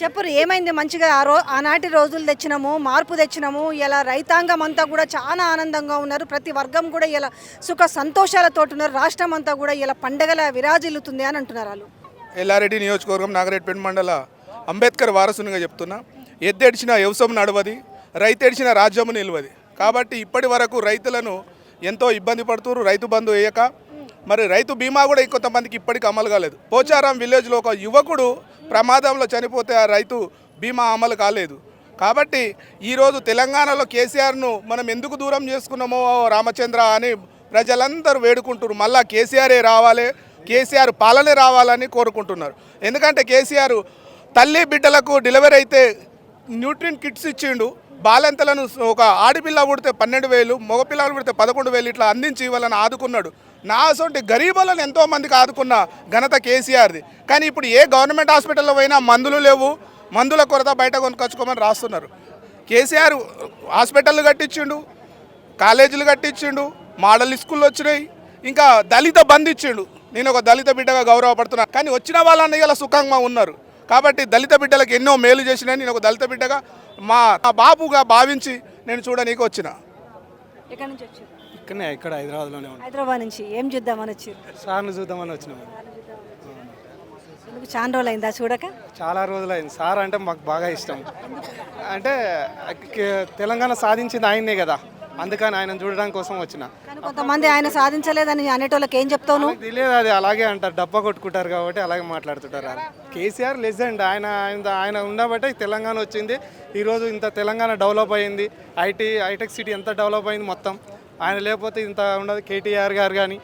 చెప్పరు ఏమైంది? మంచిగా ఆ రో ఆనాటి రోజులు తెచ్చినాము మార్పు తెచ్చినాము ఇలా రైతాంగం అంతా కూడా చాలా ఆనందంగా ఉన్నారు. ప్రతి వర్గం కూడా ఇలా సుఖ సంతోషాలతో ఉన్నారు రాష్ట్రం అంతా కూడా ఇలా పండగల విరాజిల్లుతుంది అని అంటున్నారు వాళ్ళు. ఎల్లారెడ్డి నియోజకవర్గం నాగరెడ్డిపేట మండల అంబేద్కర్ వారసునిగా చెప్తున్నా ఎద్దెడిచిన వ్యవసాయం నడవది రైతెడిచిన రాజ్యము నిలవది. కాబట్టి ఇప్పటి వరకు రైతులను ఎంతో ఇబ్బంది పడుతున్నారు రైతు బంధు వేయక మరి రైతు బీమా కూడా కొంతమందికి ఇప్పటికీ అమలు కాలేదు. పోచారం విలేజ్లో ఒక యువకుడు ప్రమాదంలో చనిపోతే ఆ రైతు బీమా అమలు కాలేదు. కాబట్టి ఈరోజు తెలంగాణలో కేసీఆర్ను మనం ఎందుకు దూరం చేసుకున్నామో రామచంద్ర అని ప్రజలందరూ వేడుకుంటున్నారు. మళ్ళా కేసీఆరే రావాలి కేసీఆర్ పాలనే రావాలని కోరుకుంటున్నారు. ఎందుకంటే కేసీఆర్ తల్లి బిడ్డలకు డెలివరీ అయితే న్యూట్రిన్ కిట్స్ ఇచ్చిండు. బాలెంతలను ఒక ఆడపిల్ల పుడితే పన్నెండు వేలు మగపిల్లలు పుడితే పదకొండు వేలు ఇట్లా అందించి వాళ్ళని ఆదుకున్నాడు. నా అసొంటి గరీబులను ఎంతో మందికి ఆదుకున్న ఘనత కేసీఆర్ది. కానీ ఇప్పుడు ఏ గవర్నమెంట్ హాస్పిటల్లో పోయినా మందులు లేవు. మందుల కొరత బయట కొనుకొచ్చుకోమని రాస్తున్నారు. కేసీఆర్ హాస్పిటల్ కట్టించిండు కాలేజీలు కట్టించిండు మోడల్ స్కూళ్ళు వచ్చినాయి. ఇంకా దళిత బంద్ ఇచ్చిండు. నేను ఒక దళిత బిడ్డగా గౌరవపడుతున్నాను కానీ వచ్చిన వాళ్ళని ఇలా సుఖంగా ఉన్నారు. కాబట్టి దళిత బిడ్డలకు ఎన్నో మేలు చేసిన నేను ఒక దళిత బిడ్డగా మా బాబుగా భావించి నేను చూడనీకి వచ్చిన. ఎక్కడి నుంచి వచ్చారు? ఇక్కడనే ఇక్కడ హైదరాబాద్లోనే ఉన్నాం. హైదరాబాద్ నుంచి ఏం చూద్దామని వచ్చారు? సార్ని చూద్దామని వచ్చినాం. ఎందుకు చాలా రోజులు అయిందా చూడక? చాలా రోజులైంది. సార్ అంటే మాకు బాగా ఇష్టం. అంటే తెలంగాణ సాధించింది ఆయన్నే కదా. అందుకని ఆయన చూడడం కోసం వచ్చిన. కొంతమంది ఆయన సాధించలేదని అనేటోళ్ళకి ఏం చెప్తావు నువ్వు? తెలియదు అది అలాగే అంటారు. డబ్బా కొట్టుకుంటారు కాబట్టి అలాగే మాట్లాడుతుంటారు కేసీఆర్ లెజెండ్. ఆయన ఆయన ఆయన ఉండబట్టే తెలంగాణ వచ్చింది. ఈరోజు ఇంత తెలంగాణ డెవలప్ అయింది. ఐటీ హైటెక్ సిటీ ఎంత డెవలప్ అయింది మొత్తం. ఆయన లేకపోతే ఇంత ఉండదు. కేటీఆర్ గారు కానీ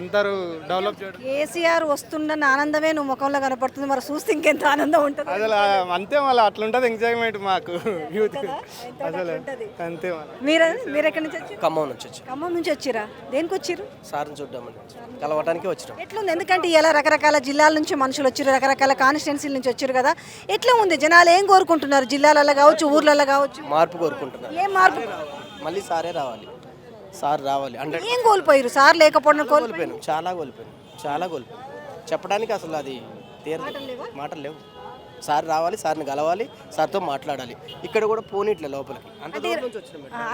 అందరూ డెవలప్ చేయడం. కేసీఆర్ వస్తుండన్న ఆనందమే నువ్వు ముఖంలో కనపడుతుంది. మరి చూస్తే ఇంకెంత ఆనందం ఉంటుంది అసలు అంతే మళ్ళీ అట్లుంటుంది ఎంజాయ్మెంట్ మాకు. యూత్ అసలు అంతే మీరు మీరు ఎక్కడి నుంచి వచ్చారు? ఖమ్మం నుంచి వచ్చి. ఖమ్మం నుంచి వచ్చిరా? దేనికి వచ్చిర్రు సార్ని చూద్దామని కలవటానికి వచ్చినాం. ఎట్లుంది? ఎందుకంటే ఇలా రకరకాల జిల్లాల నుంచి మనుషులు వచ్చారు. రకరకాల కాన్స్టిట్యున్సీల నుంచి వచ్చారు కదా. ఎట్లా ఉంది? జనాలు ఏం కోరుకుంటున్నారు? జిల్లాలలో కావచ్చు ఊర్లలో కావచ్చు? మార్పు కోరుకుంటున్నాను ఏం మార్పు? మళ్ళీ సారే రావాలి. సార్ రావాలి. అంటే ఏం కోల్పోయారు? సార్ లేకపోవడం కోల్పోయాను చాలా కోల్పోయాను చాలా కోల్పోయాను. చెప్పడానికి అసలు అది తీరదు. మాటలు లేవు. సార్ రావాలి సార్ని కలవాలి సార్తో మాట్లాడాలి. ఇక్కడ కూడా పోనీట్లే లోపలికి.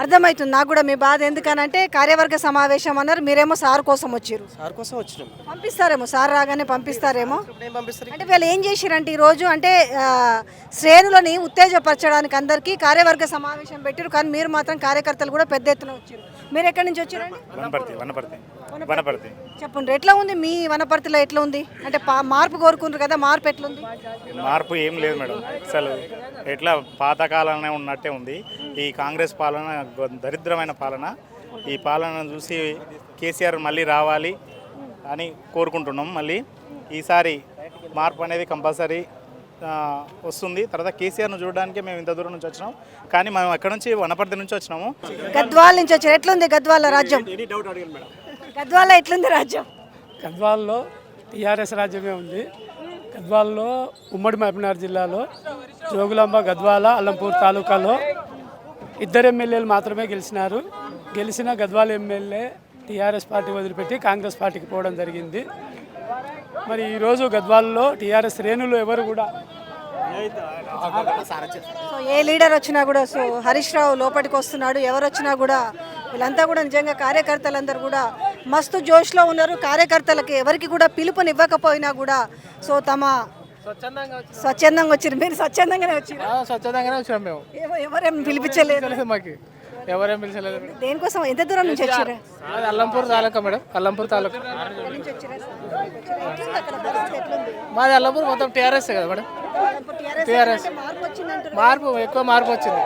అర్థమవుతుంది. నాకు కూడా మీ బాధ ఎందుకనంటే కార్యవర్గ సమావేశం అన్నారు. మీరేమో సార్ కోసం వచ్చారు. సార్ కోసం వచ్చినాం. పంపిస్తారేమో. సార్ రాగానే పంపిస్తారేమో. ఇప్పుడు ఏం పంపిస్తారు? అంటే వీళ్ళు ఏం చేసిరంటే ఈరోజు అంటే ఆ, శ్రేణులని ఉత్తేజపరచడానికి అందరికీ కార్యవర్గ సమావేశం పెట్టారు. కానీ మీరు మాత్రం కార్యకర్తలు కూడా పెద్ద ఎత్తున వచ్చారు. మీరు ఎక్కడి నుంచి వచ్చారండి? వనపర్తి. చెప్పండి ఎట్లా ఉంది? మీ వనపర్తిలో ఎట్లా ఉంది? అంటే పా- మార్పు కోరుకుంటారు కదా మార్పు ఎట్లుంది? మార్పు ఏం లేదు మేడం అసలు ఎట్లా పాతకాలనే ఉన్నట్టే ఉంది. ఈ కాంగ్రెస్ పాలన దరిద్రమైన పాలన. ఈ పాలన చూసి కేసీఆర్ మళ్ళీ రావాలి అని కోరుకుంటున్నాం మళ్ళీ. ఈసారి మార్పు అనేది కంపల్సరీ వస్తుంది. తర్వాత కేసీఆర్ను చూడడానికి మేము ఇంత దూరం నుంచి వచ్చినాం. కానీ మేము ఎక్కడి నుంచి వనపర్తి నుంచి వచ్చినాము. గద్వాల నుంచి వచ్చారు. ఎట్లుంది గద్వాల రాజ్యం? గద్వాల ఎట్లుంది రాజ్యం? గద్వాల్లో టీఆర్ఎస్ రాజ్యమే ఉంది. గద్వాల్లో ఉమ్మడి మహబూబ్నగర్ జిల్లాలో జోగులాంబ గద్వాల అల్లంపూర్ తాలూకాలో ఇద్దరు ఎమ్మెల్యేలు మాత్రమే గెలిచినారు. గెలిచిన గద్వాల ఎమ్మెల్యే టీఆర్ఎస్ పార్టీ వదిలిపెట్టి కాంగ్రెస్ పార్టీకి పోవడం జరిగింది. మరి ఈరోజు గద్వాల్లో టీఆర్ఎస్ శ్రేణులు ఎవరు కూడా సో ఏ లీడర్ వచ్చినా కూడా సో హరీష్ రావు లోపలికి వస్తున్నాడు ఎవరు వచ్చినా కూడా వీళ్ళంతా కూడా నిజంగా కార్యకర్తలందరూ కూడా మస్తు జోష్లో ఉన్నారు. కార్యకర్తలకి ఎవరికి కూడా పిలుపునివ్వకపోయినా కూడా సో తమ స్వచ్ఛందంగా వచ్చారు మీరు స్వచ్ఛందంగానే వచ్చారు స్వచ్ఛందంగానే వచ్చాము మేము. ఎవరేం పిలిపించలేదు. మాకు. ఎవరేం పిలిచలేదు దేనికోసం? ఎంత దూరం నుంచి వచ్చారు అల్లంపూర్ తాలూకా మేడం. అల్లంపూర్ తాలూకా. మాది అల్లంపూర్ మొత్తం టీఆర్ఎస్ కదా మేడం. టీఆర్ఎస్ మార్పు ఎక్కువ మార్పు వచ్చింది.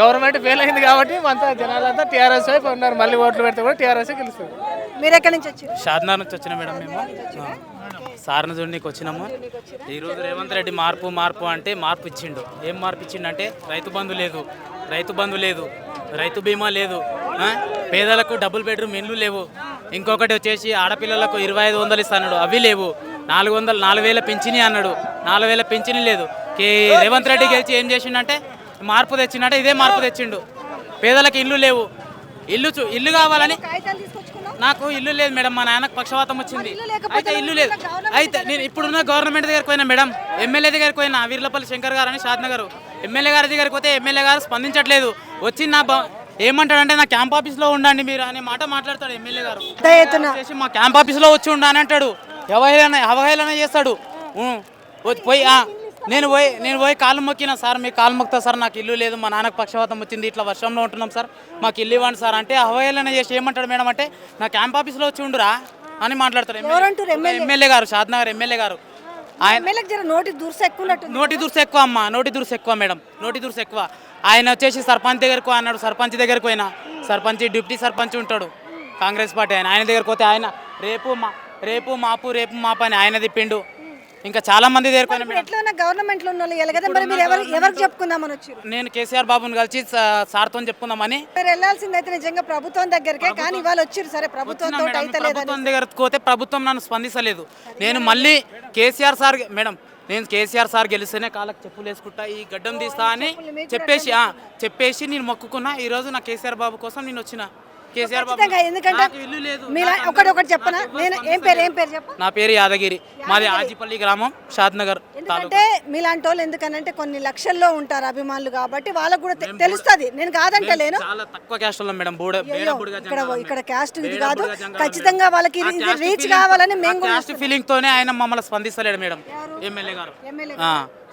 గవర్నమెంట్ ఫెయిల్ అయింది కాబట్టి అంతా జనాలంతా టీఆర్ఎస్ వైపు ఉన్నారు. మళ్ళీ ఓట్లు పెడితే కూడా టీఆర్ఎస్ గెలుస్తుంది. మీరు ఎక్కడి నుంచి వచ్చారు? షాద్నార్ నుంచి వచ్చిన మేడం మేము. సార్ని చూడడానికి వచ్చినాము. ఈరోజు రేవంత్ రెడ్డి మార్పు మార్పు అంటే మార్పు ఇచ్చిండు. ఏం మార్పు ఇచ్చిండు అంటే రైతు బంధు లేదు. రైతు బంధు లేదు. రైతు బీమా లేదు. ఆ? పేదలకు డబుల్ బెడ్రూమ్ ఇండ్లు లేవు. ఇంకొకటి వచ్చేసి ఆడపిల్లలకు ఇరవై ఐదు వందలు ఇస్తాడు అవి లేవు. నాలుగు వందలు నాలుగు వేల పింఛని అన్నాడు. నాలుగు వేల పింఛని లేదు. కే రేవంత్ రెడ్డి గెలిచి ఏం చేసిండంటే మార్పు తెచ్చిండంటే ఇదే మార్పు తెచ్చిండు. పేదలకు ఇల్లు లేవు. ఇల్లు ఇల్లు కావాలని నాకు ఇల్లు లేదు మేడం మా నాన్నకు పక్షవాతం వచ్చింది. అయితే ఇల్లు లేదు. అయితే నేను ఇప్పుడున్న గవర్నమెంట్ దగ్గరికి పోయినా మేడం ఎమ్మెల్యే దగ్గరికి పోయినా వీర్లపల్లి శంకర్ గారు అని షాద్ గారు. ఎమ్మెల్యే గారి దగ్గరికి పోతే ఎమ్మెల్యే గారు స్పందించట్లేదు. వచ్చి నా ఏమంటాడంటే నా క్యాంప్ ఆఫీస్లో ఉండండి మీరు అనే మాట మాట్లాడతాడు ఎమ్మెల్యే గారు. చేసి మా క్యాంప్ ఆఫీస్లో వచ్చి ఉండు అని అంటాడు. అవహేళన అవహేళన చేస్తాడు. పోయి ఆ, నేను పోయి నేను పోయి కాలు మొక్కిన సార్ మీ కాలు మొక్తా సార్ నాకు ఇల్లు లేదు మా నాన్నకు పక్షవాతం వచ్చింది ఇట్లా వర్షంలో ఉంటున్నాం సార్ మాకు ఇల్లు ఇవ్వండి సార్ అంటే అవహేళన చేసి ఏమంటాడు మేడం అంటే నా క్యాంప్ ఆఫీస్లో వచ్చి ఉండురా అని మాట్లాడతాడు ఎవరంటారు ఎమ్మెల్యే? గారు షాద్నగర్ ఎమ్మెల్యే గారు. ఆయన నోటి దుర్స ఎక్కువ నోటి దురుసు ఎక్కువ అమ్మ నోటి దురుసు ఎక్కువ మేడం నోటి దురుసు ఎక్కువ. ఆయన వచ్చేసి సర్పంచ్ దగ్గరకు అన్నాడు సర్పంచ్ దగ్గరకు పోయినా సర్పంచ్ డిప్యూటీ సర్పంచ్ ఉంటాడు కాంగ్రెస్ పార్టీ ఆయన ఆయన దగ్గరకు పోతే ఆయన రేపు మా రేపు మాపు రేపు మాపు అని ఆయన తిప్పిండు. ఇంకా చాలా మంది ఎట్లా గవర్నమెంట్లో ఎవరికి చెప్పుకుందామని వచ్చారు? నేను కేసీఆర్ బాబుని కలిసి సార్తో చెప్పుకుందామని మీరు వెళ్ళాల్సింది అయితే నిజంగా ప్రభుత్వం దగ్గరికే కానీ ఇవాళ వచ్చారు సరే లేదని ప్రభుత్వం దగ్గరకు పోతే ప్రభుత్వం నన్ను స్పందించలేదు. నేను మళ్ళీ కేసీఆర్ సార్ మేడం నేను కేసీఆర్ సార్ గెలిస్తేనే కాళ్ళకి చెప్పులు వేసుకుంటా ఈ గడ్డం తీస్తా అని చెప్పేసి చెప్పేసి నేను మొక్కుకున్నా. ఈ రోజు నా కేసీఆర్ బాబు కోసం నేను వచ్చిన. ఖచ్చితంగా ఎందుకంటే మీలా ఒకటి ఒకటి చెప్పనా? నేను ఏం పేరు ఏం పేరు చెప్ప? నా పేరు యాదగిరి. మాది ఆజిపల్లి గ్రామం షాద్ నగర్ ఎందుకంటే మీలాంటి వాళ్ళు ఎందుకనంటే కొన్ని లక్షల్లో ఉంటారు అభిమానులు కాబట్టి వాళ్ళకు కూడా తెలుస్తది. నేను కాదంటలేను చాలా తక్కువ క్యాస్ట్ మేడం. బూడ ఇక్కడ ఇక్కడ. క్యాస్ట్ ఇది కాదు. ఖచ్చితంగా వాళ్ళకి రీచ్ కావాలని మేము క్యాస్ట్ ఫీలింగ్ తోనే ఆయన మమ్మల్ని స్పందిస్తలేడు మేడం ఎమ్మెల్యే గారు.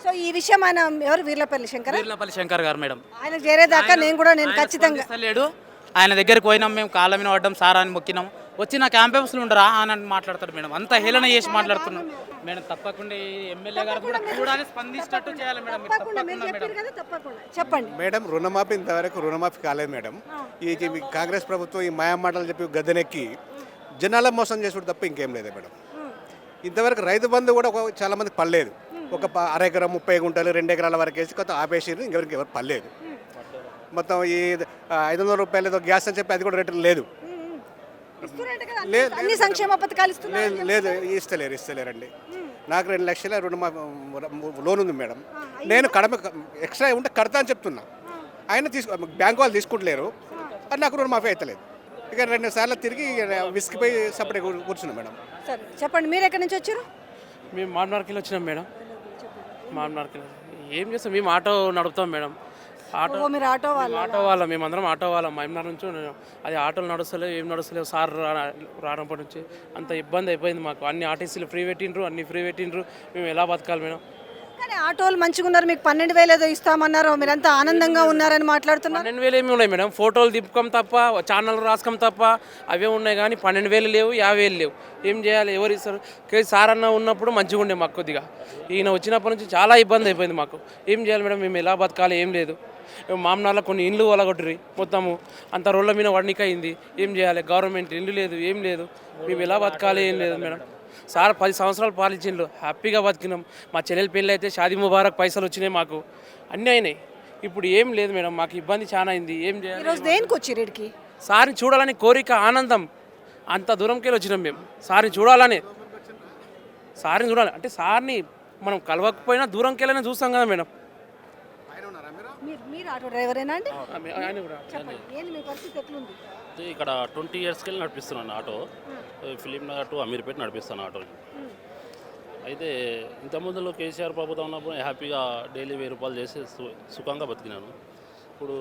సో ఈ విషయం ఆయన ఎవరు? వీర్లపల్లి శంకర్? వీర్లపల్లి శంకర్ గారు మేడం. ఆయన చేరేదాకా నేను కూడా నేను ఖచ్చితంగా లేడు ఆయన దగ్గరికి పోయినాం మేము కాళ్ళ మీద పడ్డాం సార్ అని మొక్కినాం. వచ్చి నా క్యాంపస్లో ఉండరా అని మాట్లాడతాడు మేడం. అంత హేళన చేసి మాట్లాడుతున్నాం. మేడం తప్పకుండా ఈ ఎమ్మెల్యే గారు కూడా చూడాలి స్పందించినట్టు చేయాలి మేడం. చెప్పండి. మేడం రుణమాఫీ ఇంతవరకు రుణమాఫీ కాలేదు మేడం. ఈ కాంగ్రెస్ ప్రభుత్వం ఈ మాయా మాటలు చెప్పి గద్దెనెక్కి జనాల మోసం చేసుడు తప్ప ఇంకేం లేదు మేడం. ఇంతవరకు రైతు బంధు కూడా ఒక చాలా మందికి పడలేదు. ఒక ప- అర ఎకరం ముప్పై గుంటలు రెండు ఎకరాల వరకు వేసి కొత్త ఆపేసారు ఇంకెవరికి ఎవరు పడలేదు. మొత్తం ఈ ఐదు వందల రూపాయలు ఏదో గ్యాస్ అని చెప్పి అది కూడా రేటు లేదు. అన్ని- సంక్షేమ పథకాలు లేదు లేదు ఇస్తలేరు ఇస్తలేరండి. నాకు రెండు లక్షల రుణ లోన్ ఉంది మేడం. నేను కడమ ఎక్స్ట్రా ఉంటే కడతా అని చెప్తున్నా. ఆయన తీసుకు బ్యాంక్ వాళ్ళు తీసుకుంటలేరు. అది నాకు రుణమాఫీ అవుతలేదు ఇక రెండు సార్లు తిరిగి విసిగిపోయి సపరేట్ కూర్చున్నాం మేడం. సరే చెప్పండి మీరు ఎక్కడి నుంచి వచ్చారు? మేము మామనార్కిల్ వచ్చినాం మేడం. మామనార్కిల్ ఏం చేస్తాం మేము ఆటో నడుపుతాం మేడం. ఆటో మీరు ఆటో వాళ్ళు ఆటో వాళ్ళం మేమందరం ఆటో వాళ్ళం. మహమ్నార్ నుంచి. అది ఆటోలు నడుస్తలేవు ఏం నడుస్తలేవు. సార్ రానప్పటి నుంచి అంత ఇబ్బంది అయిపోయింది మాకు. అన్ని ఆర్టీసీలు ఫ్రీ పెట్టిండ్రు అన్ని ఫ్రీ పెట్టిండ్రు. మేము ఎలా బతకాలి మేడం? కానీ ఆటోలు మంచిగా ఉన్నారు మీకు పన్నెండు వేలు ఏదో ఇస్తామన్నారు మీరంతా ఆనందంగా ఉన్నారని మాట్లాడుతున్నారు పన్నెండు వేలు ఏమి ఉన్నాయి మేడం. ఫోటోలు దిప్పుకం తప్ప ఛానల్ రాసుకోం తప్ప అవే ఉన్నాయి కానీ పన్నెండు వేలు లేవు యాభై వేలు లేవు. ఏం చేయాలి? ఎవరు ఇస్తారు? కే సార్ అన్న ఉన్నప్పుడు మంచిగా ఉండే మాకు కొద్దిగా. ఈయన వచ్చినప్పటి నుంచి చాలా ఇబ్బంది అయిపోయింది మాకు. ఏం చేయాలి మేడం? మేము ఎలా బతకాలి? ఏం లేదు. మామనార్లో కొన్ని ఇండ్లు వలగొట్టురి మొత్తము. అంత రోడ్ల మీద వడ్నిక అయింది. ఏం చేయాలి? గవర్నమెంట్ ఇల్లు లేదు ఏం లేదు. మేము ఎలా బతకాలి? ఏం లేదు మేడం. సార్ పది సంవత్సరాలు పాలించిండ్రు హ్యాపీగా బతికినాం. మా చెల్లెల పెళ్ళి అయితే షాదీ ముబారక్ పైసలు వచ్చినాయి మాకు. అన్నీ అయినాయి. ఇప్పుడు ఏం లేదు మేడం మాకు ఇబ్బంది చాలా అయింది. ఏం చేయాలి? దేనికి వచ్చి ఇక్కడికి? సార్ని చూడాలని కోరిక ఆనందం అంత దూరంకి వెళ్ళి వచ్చినాం మేము. సార్ని చూడాలని. సార్ని చూడాలి. అంటే సార్ని మనం కలవకపోయినా దూరంకి వెళ్ళినా చూస్తాం కదా మేడం. మీరు మీరు ఆటో డ్రైవరేనా అండి? ఆయన కూడా చెప్పండి. ఏంది మీ పరిస్థితి ఎట్లుంది? ఇక్కడ ట్వంటీ ఇయర్స్కి వెళ్ళి నడిపిస్తున్నాను ఆటో. ఫిలిం నగర్ టు అమీర్పేట నడిపిస్తాను ఆటోని అయితే ఇంతకుముందులో కేసీఆర్ ప్రభుత్వం ఉన్నప్పుడు హ్యాపీగా డైలీ వెయ్యి రూపాయలు చేసి సుఖంగా బతికినాను. ఇప్పుడు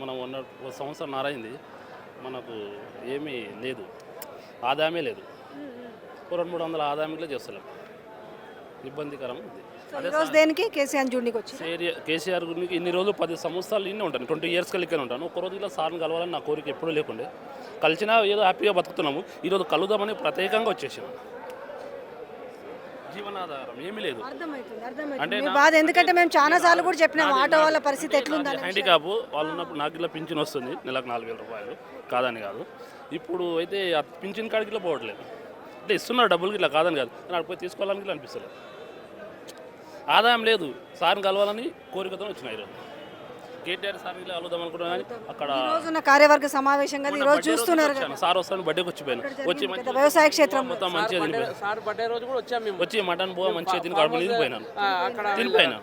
మనం ఉన్న ఒక సంవత్సరం నారైంది. మనకు ఏమీ లేదు. ఆదాయమే లేదు. ఓ రెండు మూడు వందల ఆదాయంలో చేస్తలేం. ఇబ్బందికరం ఉంది దేనికి కేసీఆర్ జూడికి వచ్చి కేసీఆర్ గురించి ఇన్ని రోజులు పది సంవత్సరాలు ఇన్ని ఉంటాను ట్వంటీ ఇయర్స్ కలిగి ఉంటాను. ఒక రోజు ఇలా సార్ని కలవాలని నా కోరిక ఎప్పుడూ లేకుండే. కలిసినా ఏదో హ్యాపీగా బతుకుతున్నాము ఈరోజు కలుద్దామని ప్రత్యేకంగా వచ్చేసాను. జీవనాధారం ఏమీ లేదు. అంటే బాధ ఎందుకంటే మేము చాలా సార్లు కూడా చెప్పినాం ఆటో వాళ్ళ పరిస్థితి ఎట్లుందని హ్యాండిక్యాప్ వాళ్ళు ఉన్నప్పుడు నాకు ఇలా పింఛన్ వస్తుంది నెలకు నాలుగు వేల రూపాయలు. కాదని కాదు. ఇప్పుడు అయితే పింఛన్ కాడికి ఇలా పోవట్లేదు. అంటే ఇస్తున్నారు డబ్బులకి ఇట్లా కాదని కాదు. అక్కడ పోయి తీసుకోవాలని ఇలా అనిపిస్తలేదు. ఆదాయం లేదు. సార్ని కలవాలని కోరికతో వచ్చిన ఈరోజు. కేటీఆర్ ఇలా కలుద్దాం అనుకున్నాను కానీ అక్కడ కార్యవర్గ సమావేశం కదా ఈ రోజు చూస్తున్నారు. సార్ వస్తాను బర్త్డేకి వచ్చిపోయాను. వచ్చి వ్యవసాయ క్షేత్రం. మొత్తం మంచిగా తినిపోయాను. సార్ బర్త్డే రోజు కూడా వచ్చాం మేము. వచ్చి మటన్ బువ్వ మంచిగా తిని కడుపు అక్కడ తినిపోయినా?